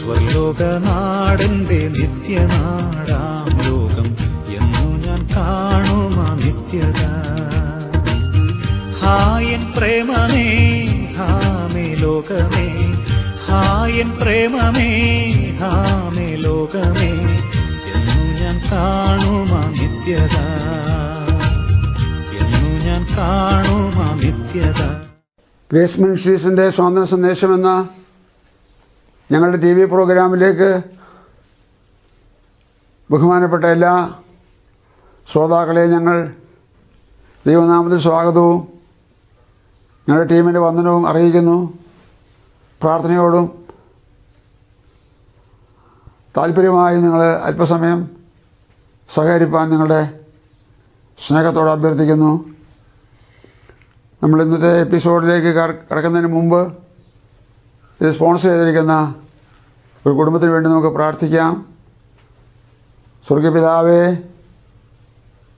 സ്വർലോകനാടന്റെ നിത്യനാടാം ലോകം എന്നു ഞാൻ കാണുമാ നിത്യത. ഹായൻ പ്രേമമേ ഹാമേ ലോകമേ ഹായൻ പ്രേമമേ ഹാമേ ലോകമേ എന്നു ഞാൻ കാണുമാ നിത്യത. എന്നു ഞാൻ കാണുമാ നിത്യത. ഗ്രേസ് മിനിസ്ട്രീസിന്റെ സ്വാതന്ത്ര്യ സന്ദേശം എന്ന? ഞങ്ങളുടെ ടി വി പ്രോഗ്രാമിലേക്ക് ബഹുമാനപ്പെട്ട എല്ലാ ശ്രോതാക്കളെയും ഞങ്ങൾ ദൈവനാമത്തിൽ സ്വാഗതവും ഞങ്ങളുടെ ടീമിന്റെ വന്ദനവും അറിയിക്കുന്നു. പ്രാർത്ഥനയോടും താല്പര്യമായി നിങ്ങൾ അല്പസമയം സഹകരിപ്പാൻ നിങ്ങളുടെ സ്നേഹത്തോടെ അഭ്യർത്ഥിക്കുന്നു. നമ്മൾ ഇന്നത്തെ എപ്പിസോഡിലേക്ക് കട- കടക്കുന്നതിന് മുമ്പ് ഇത് സ്പോൺസർ ചെയ്തിരിക്കുന്ന ഒരു കുടുംബത്തിന് വേണ്ടി നമുക്ക് പ്രാർത്ഥിക്കാം. സ്വർഗപിതാവേ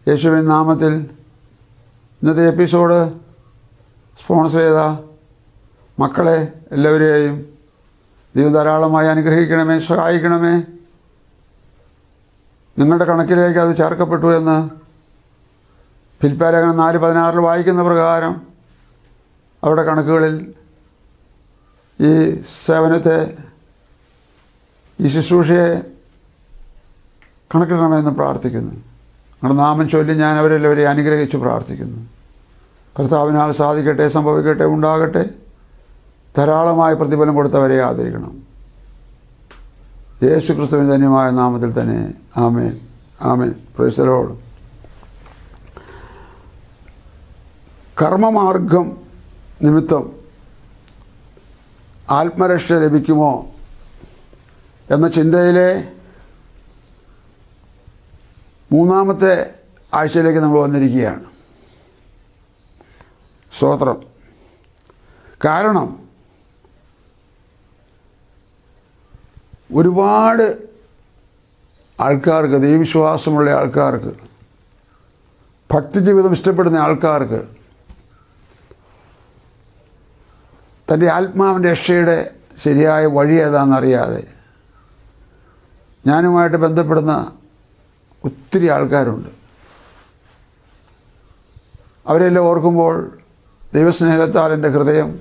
യേശുവിൻ നാമത്തിൽ ഇന്നത്തെ എപ്പിസോഡ് സ്പോൺസർ ചെയ്ത മക്കളെ എല്ലാവരെയും ദൈവം ധാരാളമായി അനുഗ്രഹിക്കണമേ സഹായിക്കണമേ. നിങ്ങളുടെ കണക്കിലേക്ക് അത് ചേർക്കപ്പെട്ടു എന്ന് ഫിൽപ്പാലേഖനം നാല് പതിനാറിൽ വായിക്കുന്ന പ്രകാരം അവരുടെ കണക്കുകളിൽ ഈ സേവനത്തെ ഈ ശുശ്രൂഷയെ കണക്കിടണമെന്ന് പ്രാർത്ഥിക്കുന്നു. നിങ്ങളുടെ നാമം ചൊല്ലി ഞാൻ അവരെല്ലാവരെയും അനുഗ്രഹിച്ച് പ്രാർത്ഥിക്കുന്നു. കർത്താവിനാൽ സാധിക്കട്ടെ സംഭവിക്കട്ടെ ഉണ്ടാകട്ടെ. ധാരാളമായ പ്രതിഫലം കൊടുത്തവരെ ആദരിക്കണം. യേശു ക്രിസ്തുവിന് ധന്യമായ നാമത്തിൽ തന്നെ ആമേൻ. ആമേൻ. പ്രൈസലോട് കർമ്മമാർഗം നിമിത്തം ആത്മരക്ഷ ലഭിക്കുമോ എന്ന ചിന്തയിലെ മൂന്നാമത്തെ ആഴ്ചയിലേക്ക് നമ്മൾ വന്നിരിക്കുകയാണ്. സ്തോത്രം. കാരണം ഒരുപാട് ആൾക്കാർക്ക് ദൈവവിശ്വാസമുള്ള ആൾക്കാർക്ക് ഭക്തി ജീവിതം ഇഷ്ടപ്പെടുന്ന ആൾക്കാർക്ക് തന്റെ ആത്മാവിന്റെ രക്ഷയുടെ ശരിയായ വഴി ഏതാണെന്നറിയാതെ ഞാനുമായിട്ട് ബന്ധപ്പെടുന്ന ഒത്തിരി ആൾക്കാരുണ്ട്. അവരെല്ലാം ഓർക്കുമ്പോൾ ദൈവസ്നേഹത്താൽ എന്റെ ഹൃദയം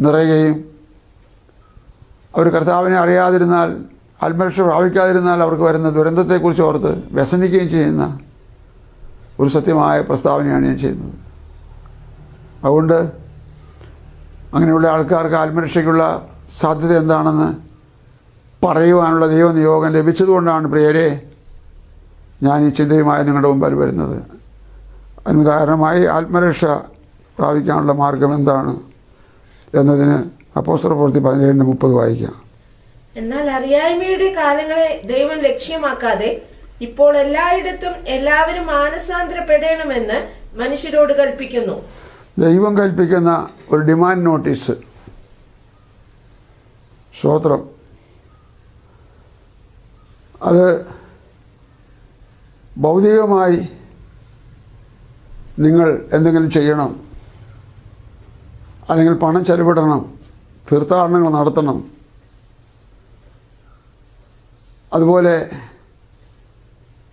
നിറയുകയും അവർ കർത്താവിനെ അറിയാതിരുന്നാൽ ആത്മരക്ഷ പ്രാപിക്കാതിരുന്നാൽ അവർക്ക് വരുന്ന ദുരന്തത്തെക്കുറിച്ച് ഓർത്ത് വ്യസനിക്കുകയും ചെയ്യുന്ന ഒരു സത്യമായ പ്രസ്താവനയാണ് ഞാൻ ചെയ്യുന്നത്. അതുകൊണ്ട് അങ്ങനെയുള്ള ആൾക്കാർക്ക് ആത്മരക്ഷയ്ക്കുള്ള സാധ്യത എന്താണെന്ന് പറയുവാനുള്ള ദൈവനിയോഗം ലഭിച്ചതുകൊണ്ടാണ് പ്രിയരെ ഞാൻ ഈ ചിന്തയുമായി നിങ്ങളുടെ മുമ്പിൽ വരുന്നത്. അതിന് ആത്മരക്ഷ പ്രാപിക്കാനുള്ള മാർഗം എന്താണ് എന്നതിന് അപ്പോസ്റ്റർ പ്രവൃത്തി പതിനേഴിന് മുപ്പത് വായിക്കാം. എന്നാൽ അറിയായ്മയുടെ കാലങ്ങളെ ദൈവം ലക്ഷ്യമാക്കാതെ ഇപ്പോൾ എല്ലായിടത്തും എല്ലാവരും മാനസാന്തരപ്പെടണമെന്ന് മനുഷ്യരോട് കൽപ്പിക്കുന്നു. ദൈവം കൽപ്പിക്കുന്ന ഒരു ഡിമാൻഡ് നോട്ടീസ്. സ്തോത്രം. അത് ഭൗതികമായി നിങ്ങൾ എന്തെങ്കിലും ചെയ്യണം. അല്ലെങ്കിൽ പണം ചെലവിടണം. തീർത്ഥാടനങ്ങൾ നടത്തണം. അതുപോലെ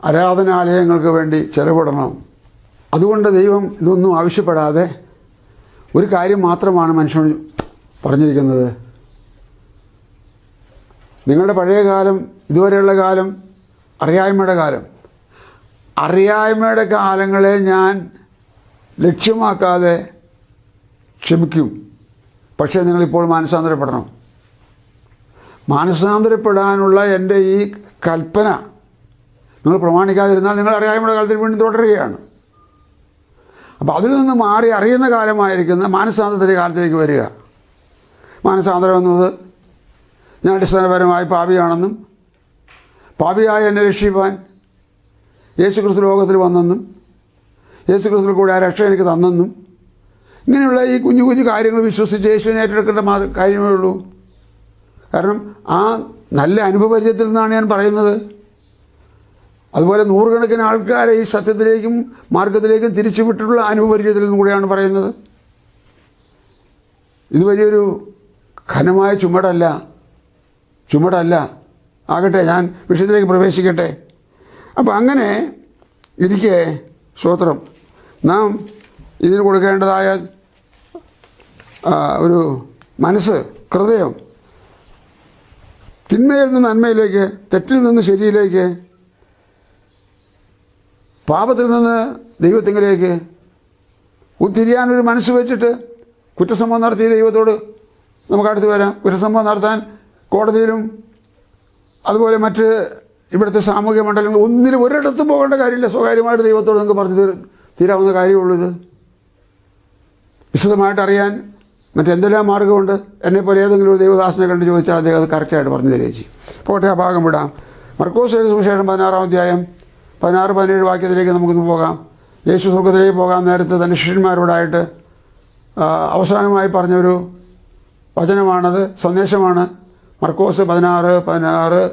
ആരാധനാലയങ്ങൾക്ക് വേണ്ടി ചെലവിടണം. അതുകൊണ്ട് ദൈവം ഇതൊന്നും ആവശ്യപ്പെടാതെ ഒരു കാര്യം മാത്രമാണ് മനുഷ്യൻ പറഞ്ഞിരിക്കുന്നത്. നിങ്ങളുടെ പഴയ കാലം ഇതുവരെയുള്ള കാലം അറിയായ്മയുടെ കാലം. അറിയായ്മയുടെ കാലങ്ങളെ ഞാൻ ലക്ഷ്യമാക്കാതെ ക്ഷമിക്കും. പക്ഷേ നിങ്ങളിപ്പോൾ മാനസാന്തരപ്പെടണം. മാനസാന്തരപ്പെടാനുള്ള എന്റെ ഈ കൽപ്പന നിങ്ങൾ പ്രമാണിക്കാതിരുന്നാൽ നിങ്ങൾ അറിയായ്മയുടെ കാലത്തിൽ വീണ്ടും തുടരുകയാണ്. അപ്പോൾ അതിൽ നിന്ന് മാറി അറിയുന്ന കാലമായിരിക്കുന്ന മാനസാന്തരത്തിന്റെ കാലത്തിലേക്ക് വരിക. മാനസാന്തരം എന്നത് ഞാൻ അടിസ്ഥാനപരമായി പാപിയാണെന്നും പാപിയായ എന്നെ രക്ഷിപ്പാൻ യേശു ക്രിസ്തു ലോകത്തിൽ വന്നെന്നും യേശു ക്രിസ്തു കൂടെ ആ രക്ഷ എനിക്ക് തന്നെന്നും ഇങ്ങനെയുള്ള ഈ കുഞ്ഞു കുഞ്ഞു കാര്യങ്ങൾ വിശ്വസിച്ച് യേശുവിനെ ഏറ്റെടുക്കേണ്ട കാര്യമേ ഉള്ളൂ. കാരണം ആ നല്ല അനുഭവപരിചയത്തിൽ നിന്നാണ് ഞാൻ പറയുന്നത്. അതുപോലെ നൂറുകണക്കിന് ആൾക്കാരെ ഈ സത്യത്തിലേക്കും മാർഗത്തിലേക്കും തിരിച്ചുവിട്ടിട്ടുള്ള അനുപരിചയത്തിൽ നിന്നും കൂടെയാണ് പറയുന്നത്. ഇത് വലിയൊരു ഘനമായ ചുമടല്ല. ചുമടല്ല. ആകട്ടെ ഞാൻ വിഷയത്തിലേക്ക് പ്രവേശിക്കട്ടെ. അപ്പം അങ്ങനെ ഇരിക്കെ സ്തോത്രം. നാം ഇതിന് കൊടുക്കേണ്ടതായ ഒരു മനസ്സ് ഹൃദയം തിന്മയിൽ നിന്ന് നന്മയിലേക്ക് തെറ്റിൽ നിന്ന് ശരിയിലേക്ക് പാപത്തിൽ നിന്ന് ദൈവത്തിങ്കിലേക്ക് തിരിയാനൊരു മനസ്സ് വെച്ചിട്ട് കുറ്റസംഭവം നടത്തിയ ദൈവത്തോട് നമുക്ക് അടുത്ത് വരാം. കുറ്റസംഭവം നടത്താൻ കോടതിയിലും അതുപോലെ മറ്റ് ഇവിടുത്തെ സാമൂഹ്യ മണ്ഡലങ്ങൾ ഒന്നിനും ഒരിടത്തും പോകേണ്ട കാര്യമില്ല. സ്വകാര്യമായിട്ട് ദൈവത്തോട് നിങ്ങൾക്ക് പറഞ്ഞു തീരാവുന്ന കാര്യമുള്ളൂ ഇത്. വിശദമായിട്ട് അറിയാൻ മറ്റെന്തെല്ലാം മാർഗമുണ്ട്? എന്നെപ്പോലെ ഏതെങ്കിലും ഒരു ദൈവദാസനെ കണ്ട് ചോദിച്ചാൽ അദ്ദേഹം അത് കറക്റ്റായിട്ട് പറഞ്ഞു ചെയ്യും. പോട്ടെ ആ ഭാഗം വിടാം. മർക്കോസ് സുവിശേഷം പതിനാറാം അധ്യായം പതിനാറ് പതിനേഴ് വാക്യത്തിലേക്ക് നമുക്കൊന്ന് പോകാം. യേശു സ്വർഗത്തിലേക്ക് പോകാൻ നേരത്തെ തന്റെ ശിഷ്യന്മാരോടായിട്ട് അവസാനമായി പറഞ്ഞൊരു വചനമാണത് സന്ദേശമാണ്. മർക്കോസ് പതിനാറ് പതിനാറ്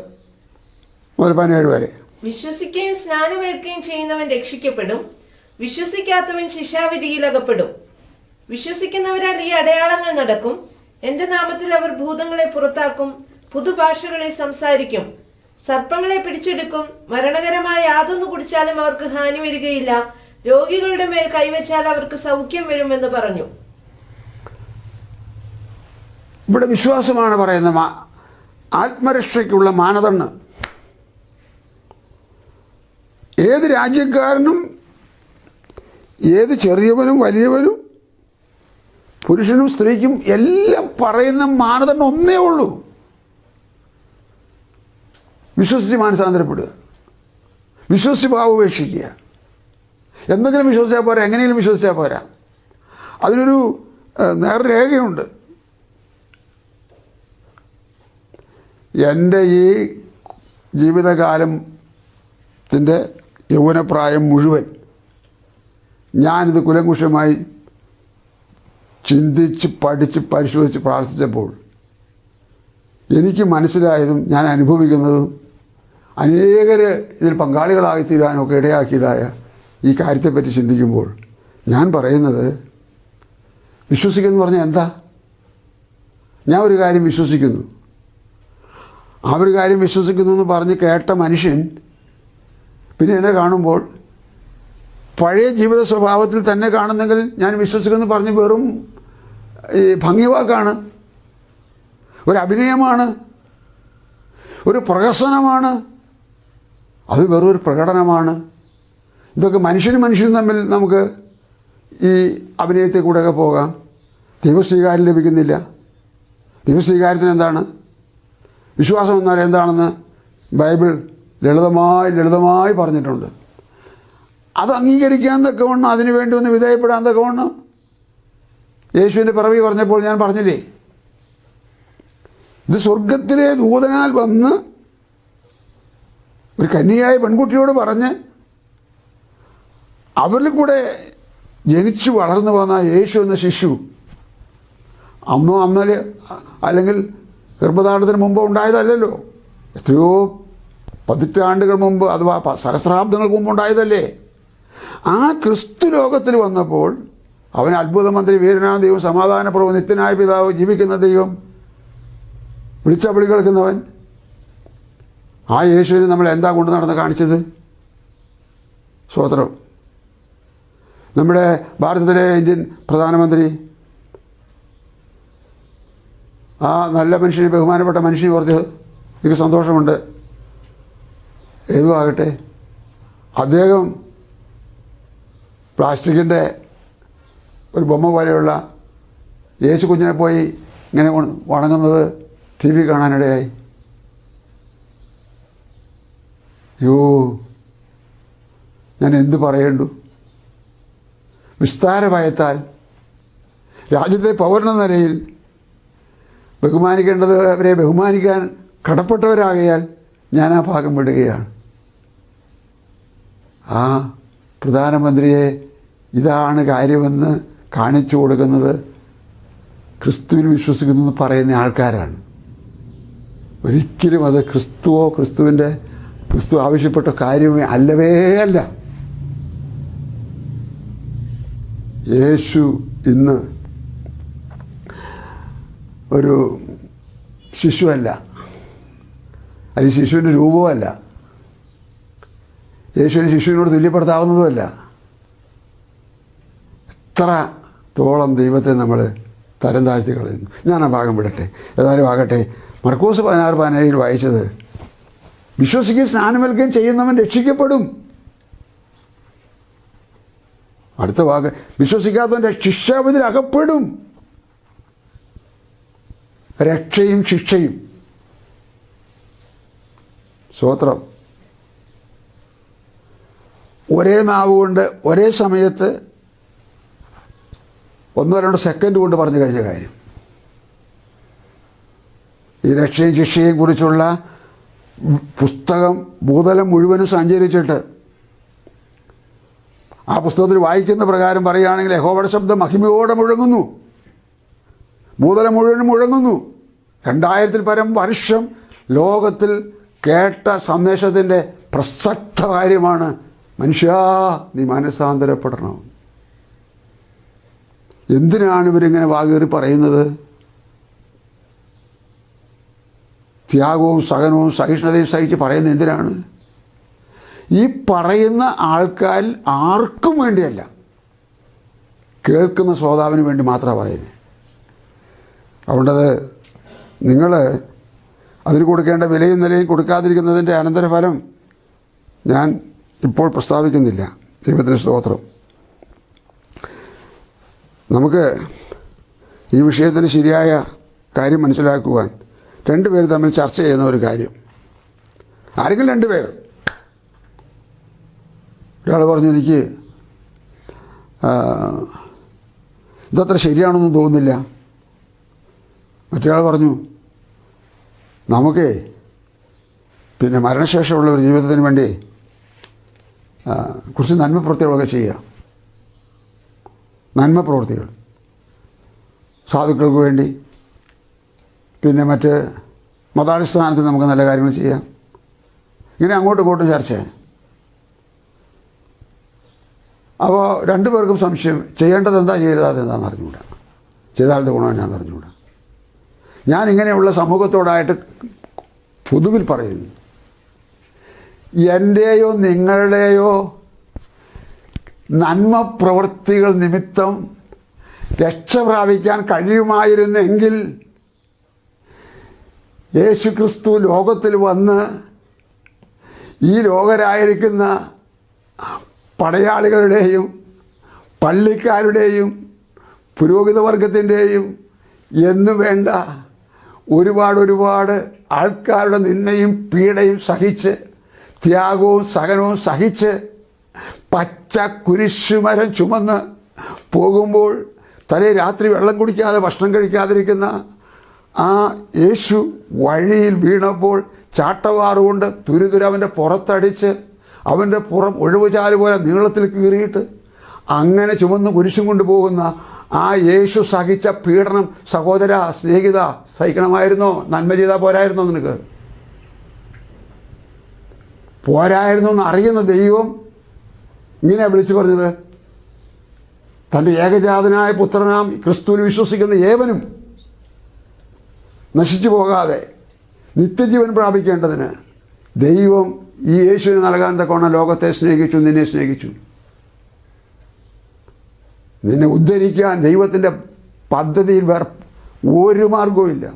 മുതൽ പതിനേഴ് വരെ. വിശ്വസിക്കുകയും സ്നാനമേൽക്കുകയും ചെയ്യുന്നവൻ രക്ഷിക്കപ്പെടും. വിശ്വസിക്കാത്തവൻ ശിക്ഷാവിധിയിൽ അകപ്പെടും. വിശ്വസിക്കുന്നവരാൽ ഈ അടയാളങ്ങൾ നടക്കും. എന്റെ നാമത്തിൽ അവർ ഭൂതങ്ങളെ പുറത്താക്കും പുതുഭാഷകളെ സംസാരിക്കും. സർപ്പങ്ങളെ പിടിച്ചെടുക്കും. മരണകരമായ യാതൊന്നു കുടിച്ചാലും അവർക്ക് ഹാനി വരികയില്ല. രോഗികളുടെ മേൽ കൈവച്ചാൽ അവർക്ക് സൗഖ്യം വരുമെന്ന് പറഞ്ഞു. ഇവിടെ വിശ്വാസമാണ് പറയുന്ന മാ- ആത്മരക്ഷയ്ക്കുള്ള മാനദണ്ഡം. ഏത് രാജ്യക്കാരനും ഏത് ചെറിയവനും വലിയവനും പുരുഷനും സ്ത്രീക്കും എല്ലാം പറയുന്ന മാനദണ്ഡം ഒന്നേ ഉള്ളൂ. വിശ്വസിച്ച് മാനസാന്തരപ്പെടുക. വിശ്വസിച്ച് ഭാവപേക്ഷിക്കുക എന്തെങ്കിലും വിശ്വസിച്ചാൽ പോരാ എങ്ങനെയെങ്കിലും വിശ്വസിച്ചാൽ പോരാ. അതിനൊരു നേർരേഖയുണ്ട് എന്റെ ഈ ജീവിതകാലത്തിന്റെ യൗവനപ്രായം മുഴുവൻ ഞാനിത് കുലങ്കുഷമായി ചിന്തിച്ച് പഠിച്ച് പരിശോധിച്ച് പ്രാർത്ഥിച്ചപ്പോൾ എനിക്ക് മനസ്സിലായതും ഞാൻ അനുഭവിക്കുന്നതും അനേകർ ഇതിൽ പങ്കാളികളായി തീരാനൊക്കെ ഇടയാക്കിയതായ ഈ കാര്യത്തെപ്പറ്റി ചിന്തിക്കുമ്പോൾ ഞാൻ പറയുന്നത് വിശ്വസിക്കുന്നു പറഞ്ഞാൽ എന്താ? ഞാൻ ഒരു കാര്യം വിശ്വസിക്കുന്നു. ആ ഒരു കാര്യം വിശ്വസിക്കുന്നു എന്ന് പറഞ്ഞ് കേട്ട മനുഷ്യൻ പിന്നെ എന്നെ കാണുമ്പോൾ പഴയ ജീവിത സ്വഭാവത്തിൽ തന്നെ കാണുന്നെങ്കിൽ ഞാൻ വിശ്വസിക്കുന്നു പറഞ്ഞ് വെറും ഈ ഭംഗിവാക്കാണ്. ഒരു അഭിനയമാണ്. ഒരു പ്രഹസനമാണ്. അത് വെറൊരു പ്രകടനമാണ്. ഇതൊക്കെ മനുഷ്യനും മനുഷ്യനും തമ്മിൽ നമുക്ക് ഈ അഭിനയത്തിൽ കൂടെയൊക്കെ പോകാം ദൈവസ്വീകാരം ലഭിക്കുന്നില്ല. ദൈവസ്വീകാരത്തിന് എന്താണ്? വിശ്വാസം എന്നാൽ എന്താണെന്ന് ബൈബിൾ ലളിതമായി ലളിതമായി പറഞ്ഞിട്ടുണ്ട്. അത് അംഗീകരിക്കാൻ തക്കവണ്ണം അതിനു വേണ്ടി ഒന്ന് വിധേയപ്പെടാൻ തക്കവണ്ണം. യേശുവിന്റെ പിറവി പറഞ്ഞപ്പോൾ ഞാൻ പറഞ്ഞില്ലേ? ഇത് സ്വർഗത്തിലെ ദൂതനാൽ വന്ന് ഒരു കന്യയായ പെൺകുട്ടിയോട് പറഞ്ഞ് അവരിൽ കൂടെ ജനിച്ചു വളർന്നു വന്ന യേശു എന്ന ശിശു അന്നോ അന്നൽ അല്ലെങ്കിൽ ഗർഭധാരണത്തിന് മുമ്പ് ഉണ്ടായതല്ലല്ലോ. എത്രയോ പതിറ്റാണ്ടുകൾ മുമ്പ് അഥവാ സഹസ്രാബ്ദങ്ങൾക്ക് മുമ്പ് ഉണ്ടായതല്ലേ? ആ ക്രിസ്തു ലോകത്തിൽ വന്നപ്പോൾ അവൻ അത്ഭുതമന്ത്രി മന്ത്രി വീരനായ ദൈവം സമാധാനപ്രഭു നിത്യനായ പിതാവ് ജീവിക്കുന്ന ദൈവം വിളിച്ച വിളി കേൾക്കുന്നവൻ ആ യേശുവിനെ നമ്മൾ എന്താ കൊണ്ട് നടന്ന് കാണിച്ചത്? സ്വോത്രം നമ്മുടെ ഭാരതത്തിലെ ഇന്ത്യൻ പ്രധാനമന്ത്രി ആ നല്ല മനുഷ്യനെ ബഹുമാനപ്പെട്ട മനുഷ്യനെ ഓർത്ത് എനിക്ക് സന്തോഷമുണ്ട്. ഏതുമാകട്ടെ അദ്ദേഹം പ്ലാസ്റ്റിക്കിന്റെ ഒരു ബൊമ്മ പോലെയുള്ള യേശു കുഞ്ഞിനെ പോയി ഇങ്ങനെ വണങ്ങുന്നത് ടി വി കാണാനിടയായി. യോ ഞാൻ എന്തു പറയേണ്ടു? വിസ്താരമായത്താൽ രാജ്യത്തെ പൗരനെന്ന നിലയിൽ ബഹുമാനിക്കേണ്ടത് അവരെ ബഹുമാനിക്കാൻ കടപ്പെട്ടവരാകയാൽ ഞാൻ ആ ഭാഗം വിടുകയാണ്. ആ പ്രധാനമന്ത്രിയെ ഇതാണ് കാര്യമെന്ന് കാണിച്ചു കൊടുക്കുന്നത് ക്രിസ്തുവിൽ വിശ്വസിക്കുന്നു പറയുന്ന ആൾക്കാരാണ്. ഒരിക്കലും അത് ക്രിസ്തുവോ ക്രിസ്തുവിന്റെ ക്രിസ്തു ആവശ്യപ്പെട്ട കാര്യമേ അല്ലവേ അല്ല. യേശു ഇന്ന് ഒരു ശിശുവല്ല. ഈ ശിശുവിന്റെ രൂപവുമല്ല. യേശുവിനെ ശിശുവിനോട് തുല്യപ്പെടുത്താവുന്നതുമല്ല. എത്ര തോളം ദൈവത്തെ നമ്മൾ തരം താഴ്ത്തി കളയുന്നു. ഞാൻ ആ ഭാഗം വിടട്ടെ. ഏതായാലും ആകട്ടെ. മർക്കൂസ് പതിനാറ് പതിനേഴിൽ വായിച്ചത് വിശ്വസിക്കുകയും സ്നാനമേൽക്കുകയും ചെയ്യുന്നവൻ രക്ഷിക്കപ്പെടും. അടുത്ത വാക്ക് വിശ്വസിക്കാത്തവന്റെ ശിക്ഷാവിധിയിൽ അകപ്പെടും. രക്ഷയും ശിക്ഷയും. സ്വോത്രം. ഒരേ നാവ് കൊണ്ട് ഒരേ സമയത്ത് ഒന്നോ രണ്ടോ സെക്കൻഡ് കൊണ്ട് പറഞ്ഞു കഴിഞ്ഞ കാര്യം. ഈ രക്ഷയും ശിക്ഷയെയും കുറിച്ചുള്ള പുസ്തകം ഭൂതലം മുഴുവനും സഞ്ചരിച്ചിട്ട് ആ പുസ്തകത്തിൽ വായിക്കുന്ന പ്രകാരം പറയുകയാണെങ്കിൽ യഹോവയുടെ ശബ്ദം മഹിമയോടെ മുഴങ്ങുന്നു. ഭൂതലം മുഴുവനും മുഴങ്ങുന്നു. രണ്ടായിരത്തിൽ പരം വർഷം ലോകത്തിൽ കേട്ട സന്ദേശത്തിന്റെ പ്രസക്ത കാര്യമാണ് മനുഷ്യ നീ മനസ്സാന്തരപ്പെടണം. എന്തിനാണ് ഇവരിങ്ങനെ വാകേറി പറയുന്നത്? ത്യാഗവും സഹനവും സഹിഷ്ണുതയും സഹിച്ച് പറയുന്നത് എന്തിനാണ്? ഈ പറയുന്ന ആൾക്കാരിൽ ആർക്കും വേണ്ടിയല്ല. കേൾക്കുന്ന ശ്രോതാവിന് വേണ്ടി മാത്രമാണ് പറയുന്നത്. അതുകൊണ്ടത് നിങ്ങൾ അതിന് കൊടുക്കേണ്ട വിലയും നിലയും കൊടുക്കാതിരിക്കുന്നതിന്റെ അനന്തരഫലം ഞാൻ ഇപ്പോൾ പ്രസ്താവിക്കുന്നില്ല. ദൈവത്തിന് സ്തോത്രം. നമുക്ക് ഈ വിഷയത്തിന് ശരിയായ കാര്യം മനസ്സിലാക്കുവാൻ രണ്ടുപേർ തമ്മിൽ ചർച്ച ചെയ്യുന്ന ഒരു കാര്യം. ആരെങ്കിലും രണ്ടുപേർ? ഒരാൾ പറഞ്ഞു എനിക്ക് ഇതത്ര ശരിയാണെന്ന് തോന്നുന്നില്ല. മറ്റൊരാൾ പറഞ്ഞു നമുക്കേ പിന്നെ മരണശേഷമുള്ള ഒരു ജീവിതത്തിന് വേണ്ടി കുറച്ച് നന്മ പ്രവൃത്തികളൊക്കെ ചെയ്യാം. നന്മ പ്രവൃത്തികൾ. സാധുക്കൾക്ക് വേണ്ടി പിന്നെ മറ്റ് മതാടിസ്ഥാനത്ത് നമുക്ക് നല്ല കാര്യങ്ങൾ ചെയ്യാം. ഇങ്ങനെ അങ്ങോട്ടും ഇങ്ങോട്ടും ചർച്ച. അപ്പോൾ രണ്ടു പേർക്കും സംശയം ചെയ്യേണ്ടത് എന്താ ചെയ്യരുതാത് എന്താണെന്ന് അറിഞ്ഞുകൂടാ. ചെയ്താലത്തെ ഗുണം എന്നാന്ന് അറിഞ്ഞുകൂടാ. ഞാൻ ഇങ്ങനെയുള്ള സമൂഹത്തോടായിട്ട് പൊതുവിൽ പറയുന്നു. എന്റെയോ നിങ്ങളുടെയോ നന്മ പ്രവൃത്തികൾ നിമിത്തം രക്ഷ പ്രാപിക്കാൻ കഴിയുമായിരുന്നെങ്കിൽ യേശുക്രിസ്തു ലോകത്തിൽ വന്ന് ഈ ലോകരായിരിക്കുന്ന പടയാളികളുടെയും പള്ളിക്കാരുടെയും പുരോഹിതവർഗത്തിന്റെയും എന്നു വേണ്ട ഒരുപാട് ഒരുപാട് ആൾക്കാരുടെ നിന്നയും പീഡയും സഹിച്ച് ത്യാഗവും സഹനവും സഹിച്ച് പച്ച കുരിശുമരം ചുമന്ന് പോകുമ്പോൾ തലേ രാത്രി വെള്ളം കുടിക്കാതെ ഭക്ഷണം കഴിക്കാതിരിക്കുന്ന ആ യേശു വഴിയിൽ വീണപ്പോൾ ചാട്ടവാറുകൊണ്ട് തുരുതുര അവന്റെ പുറത്തടിച്ച് അവന്റെ പുറം ഒഴിവുചാൽ പോലെ നീളത്തിൽ കീറിയിട്ട് അങ്ങനെ ചുമന്ന് കുരിശും കൊണ്ട് പോകുന്ന ആ യേശു സഹിച്ച പീഡനം സഹോദര സ്നേഹിത സഹിക്കണമായിരുന്നോ? നന്മ ചെയ്താൽ പോരായിരുന്നോ നിനക്ക്? പോരായിരുന്നു എന്ന് അറിയുന്ന ദൈവം ഇങ്ങനെ വിളിച്ചു പറഞ്ഞത് തന്റെ ഏകജാതനായ പുത്രനാം ക്രിസ്തുവിൽ വിശ്വസിക്കുന്ന ഏവനും നശിച്ചു പോകാതെ നിത്യജീവൻ പ്രാപിക്കേണ്ടതിന് ദൈവം ഈ യേശുവിന് നൽകാൻ തക്കോണം ലോകത്തെ സ്നേഹിച്ചു നിന്നെ സ്നേഹിച്ചു. നിന്നെ ഉദ്ധരിക്കാൻ ദൈവത്തിന്റെ പദ്ധതിയിൽ വേറെ ഒരു മാർഗവുമില്ല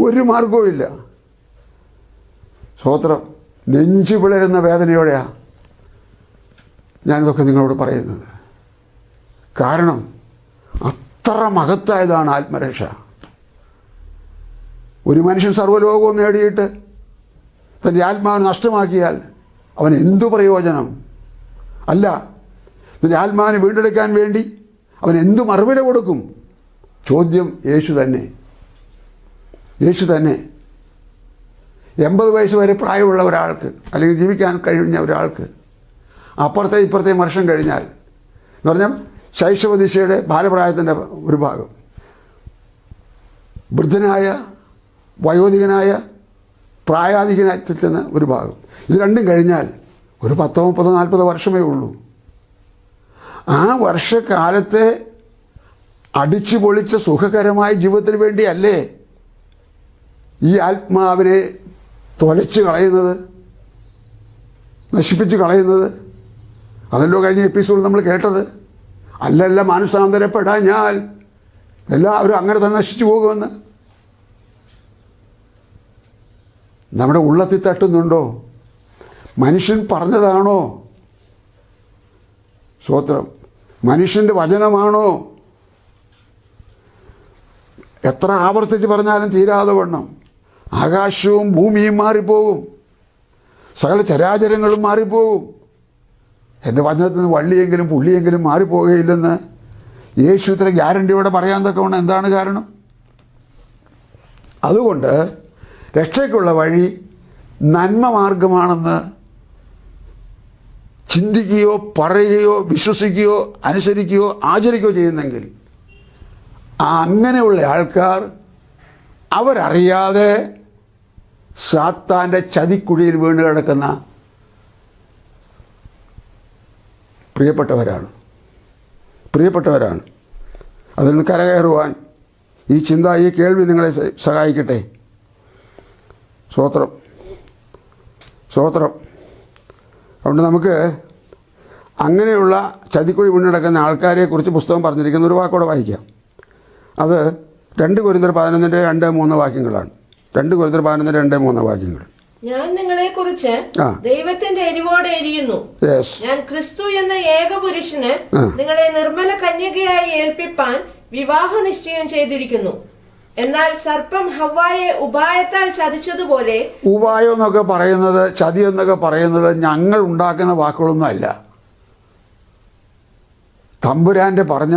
ഒരു മാർഗവുമില്ല സ്വോത്രം നെഞ്ചു പിളരുന്ന വേദനയോടെയാണ് ഞാനിതൊക്കെ നിങ്ങളോട് പറയുന്നത്. കാരണം അത്ര മഹത്തായതാണ് ആത്മരക്ഷ. ഒരു മനുഷ്യൻ സർവലോകവും നേടിയിട്ട് തന്റെ ആത്മാവിനെ നഷ്ടമാക്കിയാൽ അവൻ എന്തു പ്രയോജനം? അല്ല തന്റെ ആത്മാവിനെ വീണ്ടെടുക്കാൻ വേണ്ടി അവൻ എന്തു മറുപടി കൊടുക്കും? ചോദ്യം യേശു തന്നെ. യേശു തന്നെ. എൺപത് വയസ്സ് വരെ പ്രായമുള്ള ഒരാൾക്ക് അല്ലെങ്കിൽ ജീവിക്കാൻ കഴിഞ്ഞ ഒരാൾക്ക് അപ്പുറത്തെ ഇപ്പുറത്തെ വർഷം കഴിഞ്ഞാൽ എന്ന് പറഞ്ഞാൽ ശൈശവദിശയുടെ ബാലപ്രായത്തിന്റെ ഒരു ഭാഗം വൃദ്ധനായ വയോധികനായ പ്രായാധികനെത്തുന്ന ഒരു ഭാഗം. ഇത് രണ്ടും കഴിഞ്ഞാൽ ഒരു പത്തോ മുപ്പതോ നാൽപ്പതോ വർഷമേ ഉള്ളൂ. ആ വർഷക്കാലത്തെ അടിച്ചു പൊളിച്ച സുഖകരമായ ജീവിതത്തിന് വേണ്ടിയല്ലേ ഈ ആത്മാവിനെ തൊലച്ച് കളയുന്നത് നശിപ്പിച്ച് കളയുന്നത്? അതല്ലോ കഴിഞ്ഞ എപ്പിസോഡ് നമ്മൾ കേട്ടത്. അല്ലല്ല മാനസാന്തരപ്പെടാഞ്ഞാൽ എല്ലാവരും അങ്ങനെ തന്നെ നശിച്ചു പോകുമെന്ന്. നമ്മുടെ ഉള്ളത്തിൽ തട്ടുന്നുണ്ടോ? മനുഷ്യൻ പറഞ്ഞതാണോ? സ്വോത്രം. മനുഷ്യന്റെ വചനമാണോ? എത്ര ആവർത്തിച്ച് പറഞ്ഞാലും തീരാതെ വണ്ണം. ആകാശവും ഭൂമിയും മാറിപ്പോകും. സകല ചരാചരങ്ങളും മാറിപ്പോകും. എന്റെ വചനത്തിൽ നിന്ന് വള്ളിയെങ്കിലും പുള്ളിയെങ്കിലും മാറിപ്പോകുകയില്ലെന്ന് യേശു ഇത്ര ഗ്യാരണ്ടിയോടെ പറയാൻ തക്കവണ്ണം എന്താണ് കാരണം? അതുകൊണ്ട് രക്ഷയ്ക്കുള്ള വഴി നന്മ മാർഗമാണെന്ന് ചിന്തിക്കുകയോ പറയുകയോ വിശ്വസിക്കുകയോ അനുസരിക്കുകയോ ആചരിക്കുകയോ ചെയ്യുന്നെങ്കിൽ അങ്ങനെയുള്ള ആൾക്കാർ അവരറിയാതെ സാത്താന്റെ ചതിക്കുഴിയിൽ വീണ് കിടക്കുന്ന പ്രിയപ്പെട്ടവരാണ്. പ്രിയപ്പെട്ടവരാണ്. അതിൽ നിന്ന് കരകയറുവാൻ ഈ ചിന്ത ഈ കേൾവി നിങ്ങളെ സഹായിക്കട്ടെ. സ്വോത്രം. സ്വോത്രം. അതുകൊണ്ട് നമുക്ക് അങ്ങനെയുള്ള ചതിക്കുഴി മുന്നടക്കുന്ന ആൾക്കാരെക്കുറിച്ച് പുസ്തകം പറഞ്ഞിരിക്കുന്ന ഒരു വാക്കോടെ വായിക്കാം. അത് രണ്ട് കുരുന്തർ പതിനൊന്നിന്റെ രണ്ട് മൂന്ന് വാക്യങ്ങളാണ്. രണ്ട് കുരുന്തർ പതിനൊന്നിന്റെ രണ്ട് മൂന്ന് വാക്യങ്ങൾ. ഞാൻ നിങ്ങളെ കുറിച്ച് ദൈവത്തിന്റെ എരിവോടെ എരിയുന്നു. ഞാൻ ക്രിസ്തു എന്ന ഏകപുരുഷന് നിങ്ങളെ നിർമ്മല കന്യകയായി ഏൽപ്പിപ്പാൻ വിവാഹ നിശ്ചയം ചെയ്തിരിക്കുന്നു. എന്നാൽ സർപ്പം ഹവ്വായെ ഉപായത്താൽ ചതിച്ചതുപോലെ ഉപായം എന്നൊക്കെ പറയുന്നത് ചതി എന്നൊക്കെ പറയുന്നത് ഞങ്ങൾ ഉണ്ടാക്കുന്ന വാക്കുകളൊന്നും അല്ല. തമ്പുരാന്റെ പറഞ്ഞ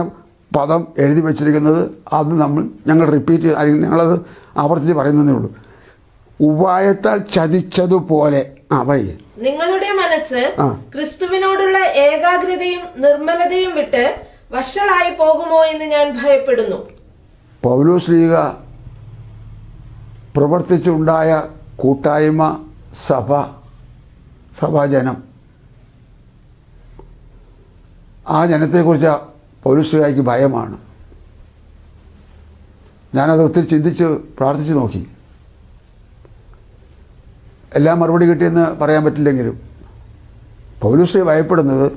പദം എഴുതി വെച്ചിരിക്കുന്നത് അത് നമ്മൾ ഞങ്ങൾ റിപ്പീറ്റ് ചെയ്ത് അല്ലെങ്കിൽ ഞങ്ങളത് ആവർത്തിച്ച് പറയുന്നതേ ഉള്ളൂ. ഉപായത്താൽ ചതിച്ചതുപോലെ ആ വൈ. നിങ്ങളുടെ മനസ്സ് ക്രിസ്തുവിനോടുള്ള ഏകാഗ്രതയും നിർമ്മലതയും വിട്ട് വഷളായി പോകുമോ എന്ന് ഞാൻ ഭയപ്പെടുന്നു. പൗലോസ് ലീഗ പ്രവർത്തിച്ചുണ്ടായ കൂട്ടായ്മ സഭ സഭാജനം. ആ ജനത്തെക്കുറിച്ച് പൗലോസ് ലീഗയ്ക്ക് ഭയമാണ്. ഞാനത് ഒത്തിരി ചിന്തിച്ച് പ്രാർത്ഥിച്ചു നോക്കി. എല്ലാം മറുപടി കിട്ടിയെന്ന് പറയാൻ പറ്റില്ലെങ്കിലും പൗലോസ് ഭയപ്പെടുന്നത്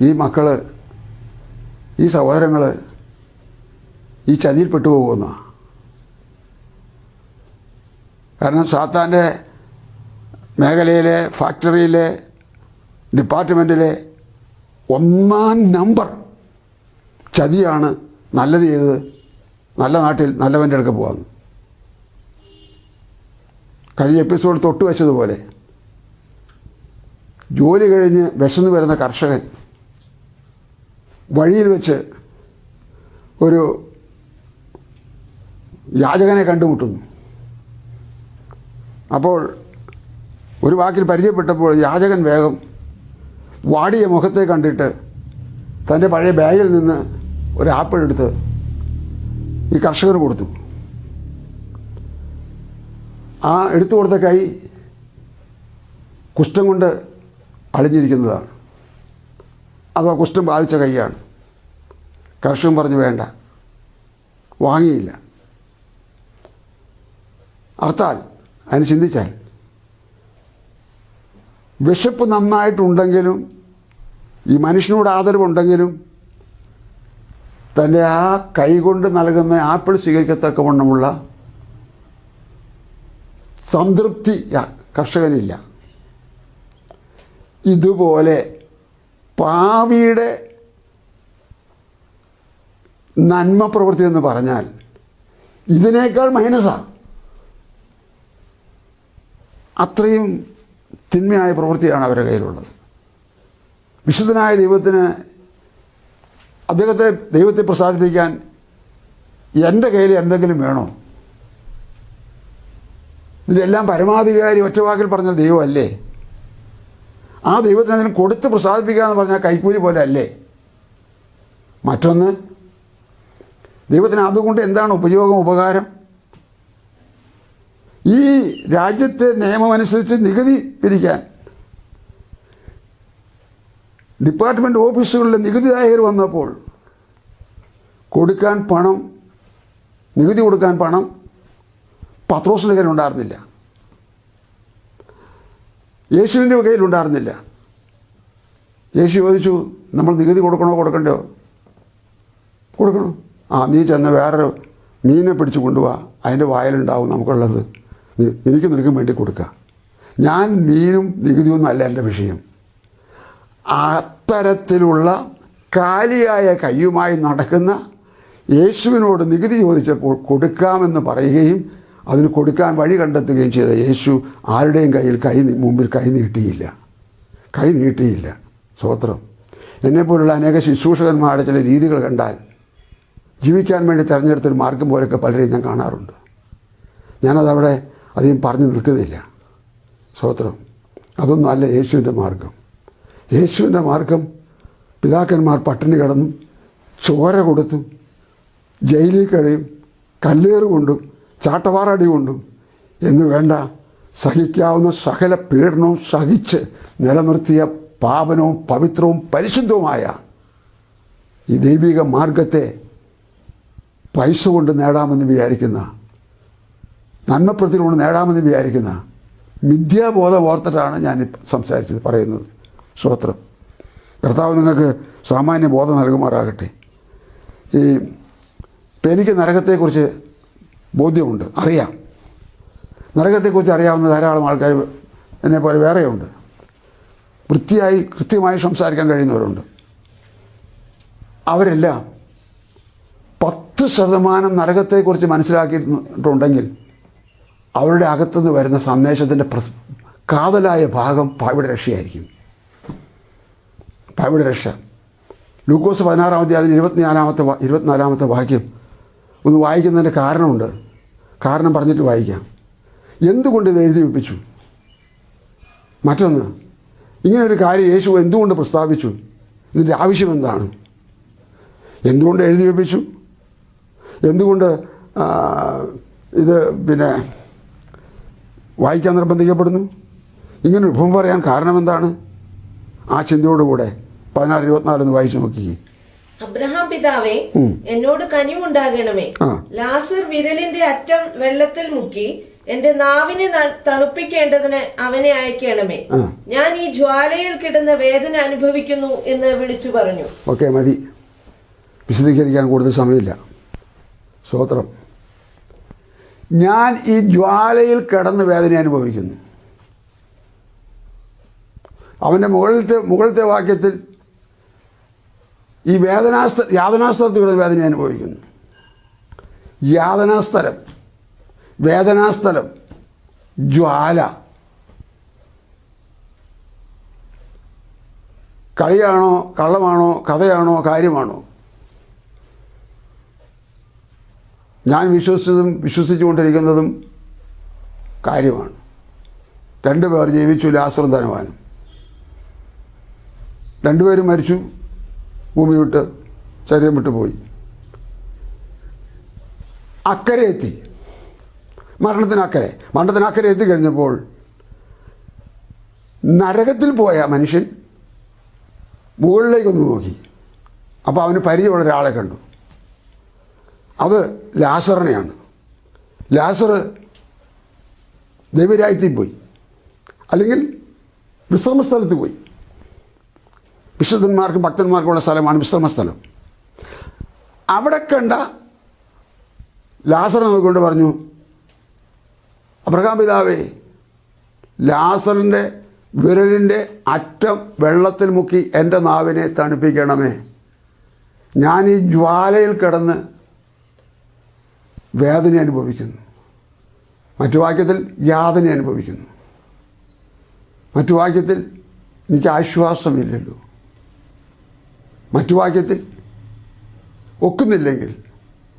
ഈ മക്കൾ ഈ സഹോദരങ്ങൾ ഈ ചതിയിൽപ്പെട്ടു പോകുന്ന കാരണം സാത്താന്റെ മേഖലയിലെ ഫാക്ടറിയിലെ ഡിപ്പാർട്ട്മെന്റിലെ ഒന്നാം നമ്പർ ചതിയാണ് നല്ലത് ചെയ്തത് നല്ല നാട്ടിൽ നല്ലവന്റെ അടുക്ക പോകാമെന്ന്. കഴിഞ്ഞ എപ്പിസോഡ് തൊട്ട് വെച്ചതുപോലെ ജോലി കഴിഞ്ഞ് വിശന്ന് വരുന്ന കർഷകൻ വഴിയിൽ വെച്ച് ഒരു യാചകനെ കണ്ടുമുട്ടുന്നു. അപ്പോൾ ഒരു വാക്കിൽ പരിചയപ്പെട്ടപ്പോൾ യാചകൻ വേഗം വാടിയ മുഖത്തെ കണ്ടിട്ട് തന്റെ പഴയ ബാഗിൽ നിന്ന് ഒരു ആപ്പിൾ എടുത്ത് ഈ കർഷകർ കൊടുത്തു. ആ എടുത്തു കൊടുത്ത കൈ കുഷ്ഠം കൊണ്ട് അളിഞ്ഞിരിക്കുന്നതാണ്. അഥവാ കുഷ്ഠം ബാധിച്ച കൈയാണ്. കർഷകൻ പറഞ്ഞു വേണ്ട വാങ്ങിയില്ല. അർത്ഥാൽ അതിന് ചിന്തിച്ചാൽ. വിശപ്പ് നന്നായിട്ടുണ്ടെങ്കിലും ഈ മനുഷ്യനോട് ആദരവുണ്ടെങ്കിലും തന്റെ ആ കൈകൊണ്ട് നൽകുന്ന ആപ്പിൾ സ്വീകരിക്കത്തക്കവണ്ണമുള്ള സംതൃപ്തി കർഷകനില്ല. ഇതുപോലെ പാവിയുടെ നന്മ പ്രവൃത്തി എന്ന് പറഞ്ഞാൽ ഇതിനേക്കാൾ മൈനസാണ് അത്രയും തിന്മയായ പ്രവൃത്തിയാണ് അവരുടെ കയ്യിലുള്ളത്. വിശുദ്ധനായ ദൈവത്തിന് അദ്ദേഹത്തെ ദൈവത്തെ പ്രസാദിപ്പിക്കാൻ എന്റെ കയ്യിൽ എന്തെങ്കിലും വേണോ? ഇതിന്റെ എല്ലാം പരമാധികാരി ഒറ്റവാക്കിൽ പറഞ്ഞ ദൈവമല്ലേ? ആ ദൈവത്തിന് അതിന് കൊടുത്ത് പ്രസാദിപ്പിക്കുക എന്ന് പറഞ്ഞാൽ കൈക്കൂലി പോലെ അല്ലേ? മറ്റൊന്ന് ദൈവത്തിന് അതുകൊണ്ട് എന്താണ് ഉപയോഗം ഉപകാരം? ഈ രാജ്യത്തെ നിയമമനുസരിച്ച് നികുതി പിരിക്കാൻ. ഡിപ്പാർട്ട്മെന്റ് ഓഫീസുകളിലെ നികുതിദായകർ വന്നപ്പോൾ കൊടുക്കാൻ പണം നികുതി കൊടുക്കാൻ പണം പത്രോസിന്റെ കയ്യിൽ ഉണ്ടായിരുന്നില്ല. യേശുവിന്റെ കയ്യിൽ ഉണ്ടായിരുന്നില്ല. യേശു ചോദിച്ചു നമ്മൾ നികുതി കൊടുക്കണോ കൊടുക്കണ്ടോ കൊടുക്കണം. ആ നീ ചെന്ന് വേറൊരു മീനെ പിടിച്ച് കൊണ്ടുപോവാ അതിന്റെ വായലുണ്ടാവും നമുക്കുള്ളത്. എനിക്ക് നിനക്കും വേണ്ടി കൊടുക്കുക ഞാൻ മീനും നികുതിയൊന്നും അല്ല എന്റെ വിഷയം. അത്തരത്തിലുള്ള കാലിയായ കയ്യുമായി നടക്കുന്ന യേശുവിനോട് നികുതി ചോദിച്ചപ്പോൾ കൊടുക്കാമെന്ന് പറയുകയും അതിന് കൊടുക്കാൻ വഴി കണ്ടെത്തുകയും ചെയ്ത യേശു ആരുടെയും കയ്യിൽ കൈ മുമ്പിൽ കൈ നീട്ടിയില്ല. കൈ നീട്ടിയില്ല. സ്വോത്രം. എന്നെപ്പോലുള്ള അനേക ശുശ്രൂഷകന്മാരുടെ ചില രീതികൾ കണ്ടാൽ ജീവിക്കാൻ വേണ്ടി തിരഞ്ഞെടുത്തൊരു മാർഗം പോലൊക്കെ പലരെയും ഞാൻ കാണാറുണ്ട്. ഞാനതവിടെ അധികം പറഞ്ഞു നിൽക്കുന്നില്ല. സ്വോത്രം അതൊന്നും അല്ല യേശുവിന്റെ മാർഗം. യേശുവിന്റെ മാർഗം പിതാക്കന്മാർ പട്ടിണി കിടന്നും ചോര കൊടുത്തും ജയിലിൽ കഴിയും കല്ലേറ് കൊണ്ടും ചാട്ടവാറടി കൊണ്ടും എന്ന് വേണ്ട സഹിക്കാവുന്ന സകല പീഡനവും സഹിച്ച് നിലനിർത്തിയ പാപനവും പവിത്രവും പരിശുദ്ധവുമായ ഈ ദൈവിക മാർഗത്തെ പൈസ കൊണ്ട് നേടാമെന്ന് വിചാരിക്കുന്ന നന്മപ്രതി കൊണ്ട് നേടാമെന്ന് വിചാരിക്കുന്ന മിഥ്യാബോധം ഓർത്തിട്ടാണ് ഞാൻ സംസാരിച്ചത് പറയുന്നത്. സ്വോത്രം. കർത്താവ് നിങ്ങൾക്ക് സാമാന്യ ബോധം നൽകുമാറാകട്ടെ. ഈ എനിക്ക് നരകത്തെക്കുറിച്ച് ബോധ്യമുണ്ട് അറിയാം. നരകത്തെക്കുറിച്ച് അറിയാവുന്ന ധാരാളം ആൾക്കാർ എന്നെ പോലെ വേറെയുണ്ട്. വൃത്തിയായി കൃത്യമായി സംസാരിക്കാൻ കഴിയുന്നവരുണ്ട്. അവരെല്ലാം പത്ത് ശതമാനം നരകത്തെക്കുറിച്ച് മനസ്സിലാക്കിയിട്ടുണ്ടെങ്കിൽ അവരുടെ അകത്തുനിന്ന് വരുന്ന സന്ദേശത്തിന്റെ പ്രസ് കാതലായ ഭാഗം പാവിടെ രക്ഷയായിരിക്കും. പാവിടെ രക്ഷ. ലൂക്കോസ് പതിനാറാമത്തെ അതിന് ഇരുപത്തിനാലാമത്തെ ഇരുപത്തിനാലാമത്തെ വാക്യം ഒന്ന് വായിക്കുന്നതിന്റെ കാരണമുണ്ട്. കാരണം പറഞ്ഞിട്ട് വായിക്കാം. എന്തുകൊണ്ട് ഇത് എഴുതി വെപ്പിച്ചു? മറ്റൊന്ന് ഇങ്ങനെ ഒരു കാര്യം യേശു എന്തുകൊണ്ട് പ്രസ്താവിച്ചു? ഇതിന്റെ ആവശ്യം എന്താണ്? എന്തുകൊണ്ട് എഴുതി വെപ്പിച്ചു? എന്തുകൊണ്ട് ഇത് പിന്നെ വായിക്കാൻ നിർബന്ധിക്കപ്പെടുന്നു? ഇങ്ങനെ ഉപമ പറയാൻ കാരണം എന്താണ്? ആ ചിന്തയോടുകൂടെ പതിനാറ് ഇരുപത്തിനാലൊന്ന് വായിച്ചു നോക്കി അബ്രഹാം പിതാവേ. എന്നോട് കനിവുണ്ടാകണമേ. ലാസർ വിരലിന്റെ അറ്റം വെള്ളത്തിൽ മുക്കി എന്റെ നാവിനെ തണുപ്പിക്കേണ്ടതിന് അവനെ അയക്കണമേ. ഞാൻ ഈ ജ്വാലയിൽ കിടന്ന വേദന അനുഭവിക്കുന്നു എന്ന് വിളിച്ചു പറഞ്ഞു. ഓക്കെ മതി. വിശദീകരിക്കാൻ കൂടുതൽ സമയമില്ല. സ്തോത്രം. ഞാൻ ഈ ജ്വാലയിൽ കിടന്ന് വേദന അനുഭവിക്കുന്നു. അവന്റെ മുകളിലത്തെ മുകളിലത്തെ വാക്യത്തിൽ ഈ വേദനാസ്ഥ യാതനാസ്ഥലത്ത് കിടന്ന് വേദന അനുഭവിക്കുന്നു. യാതനാസ്ഥലം വേദനാസ്ഥലം ജ്വാല. കളിയാണോ കള്ളമാണോ കഥയാണോ കാര്യമാണോ? ഞാൻ വിശ്വസിച്ചതും വിശ്വസിച്ചുകൊണ്ടിരിക്കുന്നതും കാര്യമാണ്. രണ്ടുപേർ ജീവിച്ചു ലാസറും ധനവാനും. രണ്ടുപേരും മരിച്ചു ഭൂമി വിട്ട് ശരീരം വിട്ടു പോയി. അക്കരെ എത്തി. മരണത്തിനക്കരെ മരണത്തിനക്കരെ എത്തിക്കഴിഞ്ഞപ്പോൾ നരകത്തിൽ പോയ മനുഷ്യൻ മുകളിലേക്കൊന്ന് നോക്കി. അപ്പോൾ അവന് പരിചയമുള്ള ഒരാളെ കണ്ടു. അത് ലാസറിനെയാണ്. ലാസർ ദൈവരാജ്യത്തിൽ പോയി. അല്ലെങ്കിൽ വിശ്രമസ്ഥലത്ത് പോയി. വിശുദ്ധന്മാർക്കും ഭക്തന്മാർക്കുമുള്ള സ്ഥലമാണ് വിശ്രമസ്ഥലം. അവിടെ കണ്ട ലാസർ നോക്കിക്കൊണ്ട് പറഞ്ഞു അബ്രഹാം പിതാവേ ലാസറിന്റെ വിരലിന്റെ അറ്റം വെള്ളത്തിൽ മുക്കി എന്റെ നാവിനെ തണുപ്പിക്കണമേ. ഞാൻ ഈ ജ്വാലയിൽ കിടന്ന് വേദന അനുഭവിക്കുന്നു. മറ്റു വാക്യത്തിൽ യാതന അനുഭവിക്കുന്നു. മറ്റു വാക്യത്തിൽ എനിക്ക് ആശ്വാസമില്ലല്ലോ. മറ്റു വാക്യത്തിൽ ഒക്കുന്നില്ലെങ്കിൽ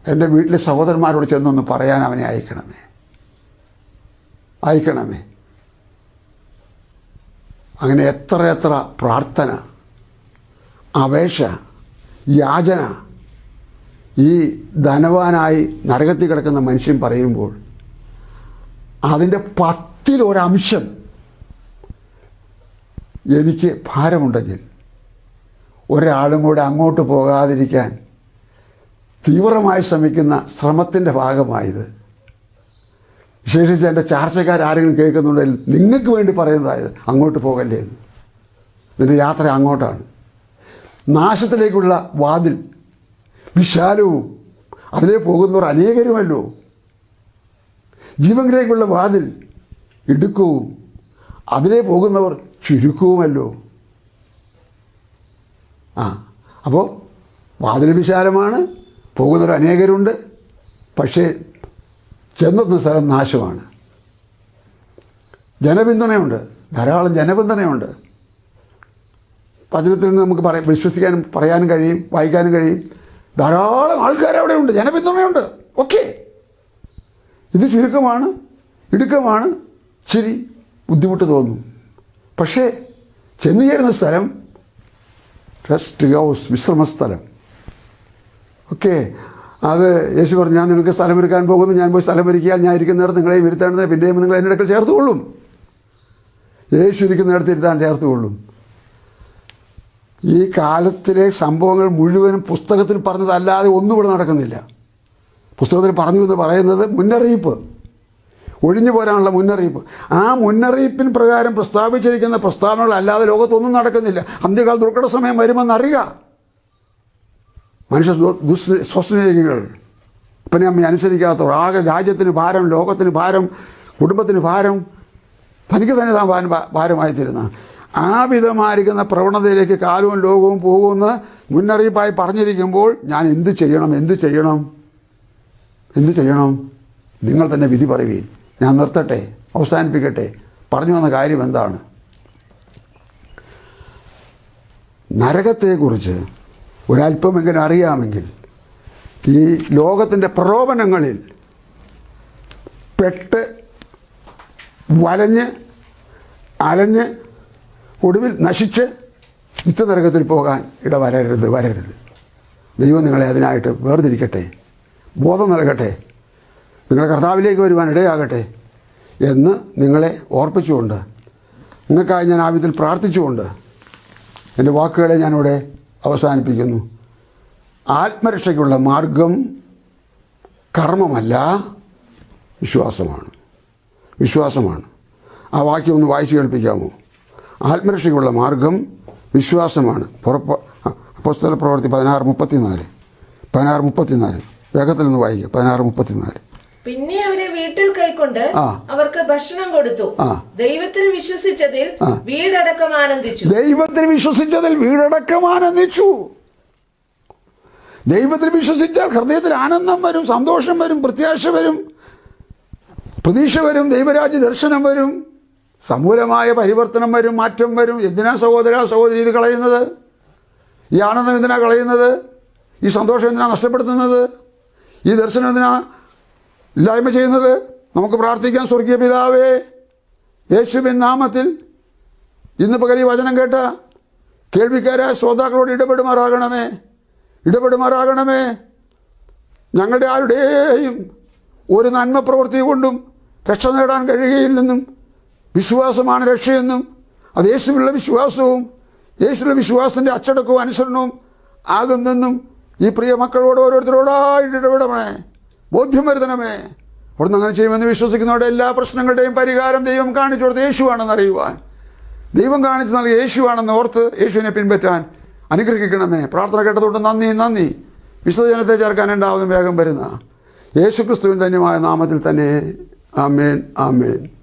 എന്റെ വീട്ടിലെ സഹോദരന്മാരോട് ചെന്നൊന്ന് പറയാൻ അവനെ അയക്കണമേ. അയക്കണമേ. അങ്ങനെ എത്ര എത്ര പ്രാർത്ഥന അപേക്ഷ യാചന ഈ ധനവാനായി നരകത്തിൽ കിടക്കുന്ന മനുഷ്യൻ പറയുമ്പോൾ അതിന്റെ പത്തിലൊരംശം എനിക്ക് ഭാരമുണ്ടെങ്കിൽ ഒരാളും കൂടെ അങ്ങോട്ട് പോകാതിരിക്കാൻ തീവ്രമായി ശ്രമിക്കുന്ന ശ്രമത്തിന്റെ ഭാഗമായത്. വിശേഷിച്ച് എന്റെ ചാർച്ചക്കാരെങ്കിലും കേൾക്കുന്നുണ്ടെങ്കിൽ നിങ്ങൾക്ക് വേണ്ടി പറയുന്നതായത് അങ്ങോട്ട് പോകല്ലേ എന്ന്. നിന്റെ യാത്ര അങ്ങോട്ടാണ്. നാശത്തിലേക്കുള്ള വാതിൽ വിശാലവും അതിലേ പോകുന്നവർ അനേകരുമല്ലോ. ജീവങ്ങളിലേക്കുള്ള വാതിൽ ഇടുക്കവും അതിലേ പോകുന്നവർ ചുരുക്കവുമല്ലോ. ആ അപ്പോൾ വാതിൽ വിശാലമാണ് പോകുന്നവർ അനേകരുണ്ട് പക്ഷേ ചെന്നെത്തുന്ന സ്ഥലം നാശമാണ്. ജനപിന്തുണയുണ്ട് ധാരാളം ജനപിന്തുണയുണ്ട്. വചനത്തിൽ നിന്ന് നമുക്ക് പറയാം വിശ്വസിക്കാനും പറയാനും കഴിയും വായിക്കാനും കഴിയും. ധാരാളം ആൾക്കാർ അവിടെ ഉണ്ട് ജനപിന്തുണയുണ്ട്. ഓക്കെ. ഇത് ചുരുക്കമാണ് ഇടുക്കമാണ്. ശരി ബുദ്ധിമുട്ട് തോന്നും. പക്ഷേ ചെന്നു ചേരുന്ന സ്ഥലം റെസ്റ്റ് ഹൗസ് വിശ്രമസ്ഥലം ഓക്കെ. അത് യേശു പറഞ്ഞു ഞാൻ നിങ്ങൾക്ക് സ്ഥലം ഒരുക്കാൻ പോകുന്നു. ഞാൻ പോയി സ്ഥലം ഒരുക്കിയാൽ ഞാൻ ഇരിക്കുന്നിടത്ത് നിങ്ങളെയും ഇരുത്തേണ്ടത് പിന്നെയും നിങ്ങൾ എന്റെ അടുക്കൽ ചേർത്തുകൊള്ളും. യേശു ഇരിക്കുന്നിടത്ത് ഇരുത്താൻ ചേർത്തുകൊള്ളും. ഈ കാലത്തിലെ സംഭവങ്ങൾ മുഴുവനും പുസ്തകത്തിൽ പറഞ്ഞതല്ലാതെ ഒന്നും ഇവിടെ നടക്കുന്നില്ല. പുസ്തകത്തിൽ പറഞ്ഞു എന്ന് പറയുന്നത് മുന്നറിയിപ്പ്. ഒഴിഞ്ഞു പോരാനുള്ള മുന്നറിയിപ്പ്. ആ മുന്നറിയിപ്പിൻ പ്രകാരം പ്രസ്താവിച്ചിരിക്കുന്ന പ്രസ്താവനകൾ അല്ലാതെ ലോകത്തൊന്നും നടക്കുന്നില്ല. അന്ത്യകാല ദുർഘട സമയം വരുമെന്ന് വരുമെന്നറിയുക മനുഷ്യ ദുസ് സ്വസ്നേഹികൾ അമ്മ അനുസരിക്കാത്തവർ ആകെ രാജ്യത്തിന് ഭാരം ലോകത്തിന് ഭാരം കുടുംബത്തിന് ഭാരം തനിക്ക് തന്നെ താൻ ഭാരം ഭാരമായി തരുന്ന ആ വിധമായിരിക്കുന്ന പ്രവണതയിലേക്ക് കാലവും ലോകവും പോകുമെന്ന് മുന്നറിയിപ്പായി പറഞ്ഞിരിക്കുമ്പോൾ ഞാൻ എന്ത് ചെയ്യണം എന്ത് ചെയ്യണം? എന്ത് ചെയ്യണം? നിങ്ങൾ തന്നെ വിധി പറയുകയും ഞാൻ നിർത്തട്ടെ അവസാനിപ്പിക്കട്ടെ. പറഞ്ഞു വന്ന കാര്യം എന്താണ്? നരകത്തെക്കുറിച്ച് ഒരല്പമെങ്കിലും അറിയാമെങ്കിൽ ഈ ലോകത്തിന്റെ പ്രലോഭനങ്ങളിൽ പെട്ട് വലഞ്ഞ് അലഞ്ഞ് ഒടുവിൽ നശിച്ച് നിത്യനരകത്തിൽ പോകാൻ ഇട വരരുത്. വരരുത് ദൈവം നിങ്ങളെ അതിനായിട്ട് വേർതിരിക്കട്ടെ ബോധം നൽകട്ടെ നിങ്ങൾ കർത്താവിലേക്ക് വരുവാൻ ഇടയാകട്ടെ എന്ന് നിങ്ങളെ ഓർപ്പിച്ചുകൊണ്ട് നിങ്ങൾക്കായി ഞാൻ ആ വിധത്തിൽ പ്രാർത്ഥിച്ചുകൊണ്ട് എന്റെ വാക്കുകളെ ഞാനിവിടെ അവസാനിപ്പിക്കുന്നു. ആത്മരക്ഷയ്ക്കുള്ള മാർഗം കർമ്മമല്ല വിശ്വാസമാണ്. വിശ്വാസമാണ്. ആ വാക്യം ഒന്ന് വായിച്ചു കേൾപ്പിക്കാമോ? ആത്മരക്ഷയ്ക്കുള്ള മാർഗം വിശ്വാസമാണ്. പുറപ്പ അപ്പോസ്തല പ്രവർത്തി പതിനാറ് മുപ്പത്തിനാല്. പതിനാറ് മുപ്പത്തിനാല്. വേഗത്തിൽ നിന്ന് വായിക്കുക പതിനാറ് മുപ്പത്തിനാല്. പിന്നെ അവരെ വീട്ടിൽ കൈക്കൊണ്ട് അവർക്ക് ഭക്ഷണം കൊടുത്തു. ദൈവത്തിൽ വിശ്വസിച്ചതിൽ. വീടടക്കം ആനന്ദിച്ചു. ദൈവത്തിൽ വിശ്വസിച്ചതിൽ വീടടക്കം ആനന്ദിച്ചു. ദൈവത്തിൽ വിശ്വസിച്ചാൽ ഹൃദയത്തിൽ ആനന്ദം വരും സന്തോഷം വരും പ്രത്യാശ വരും പ്രതീക്ഷ വരും ദൈവരാജ്യ ദർശനം വരും. സമൂലമായ പരിവർത്തനം വരും മാറ്റം വരും. എന്തിനാ സഹോദര സഹോദരി ഇത് കളയുന്നത്? ഈ ആനന്ദം എന്തിനാ കളയുന്നത്? ഈ സന്തോഷം എന്തിനാ നഷ്ടപ്പെടുത്തുന്നത്? ഈ ദർശനം എന്തിനാ ഇല്ലായ്മ ചെയ്യുന്നത്? നമുക്ക് പ്രാർത്ഥിക്കാൻ സ്വർഗീയ പിതാവേ യേശുവിൻ നാമത്തിൽ ഇന്ന് പകൽ ഈ വചനം കേട്ട കേൾവിക്കാരായ ശ്രോതാക്കളോട് ഇടപെടുമാറാകണമേ. ഇടപെടുമാറാകണമേ. ഞങ്ങളുടെ ആരുടെയും ഒരു നന്മ പ്രവൃത്തി കൊണ്ടും രക്ഷ നേടാൻ കഴിയുകയില്ലെന്നും വിശ്വാസമാണ് രക്ഷയെന്നും അത് യേശുവിലുള്ള വിശ്വാസവും യേശുവിലുള്ള വിശ്വാസത്തിന്റെ അച്ചടക്കവും അനുസരണവും ആകുന്നെന്നും ഈ പ്രിയ മക്കളോട് ഓരോരുത്തരോടായിട്ട് ഇടപെടണമേ ബോധ്യം വരുത്തണമേ അവിടുന്ന് അങ്ങനെ ചെയ്യുമെന്ന് വിശ്വസിക്കുന്നവരുടെ എല്ലാ പ്രശ്നങ്ങളുടെയും പരിഹാരം ദൈവം കാണിച്ചു കൊടുത്ത് യേശുവാണെന്ന് അറിയുവാൻ. ദൈവം കാണിച്ചു നൽകിയ യേശുവാണെന്ന് ഓർത്ത് യേശുവിനെ പിൻപറ്റാൻ അനുഗ്രഹിക്കണമേ. പ്രാർത്ഥന കേട്ടതുകൊണ്ട് നന്ദി നന്ദി. വിശുദ്ധജനത്തെ ചേർക്കാൻ ഉണ്ടാവുന്ന വേഗം വരുന്ന. യേശുക്രിസ്തുവിൻ ധന്യമായ നാമത്തിൽ തന്നെ. ആമേൻ ആമേൻ.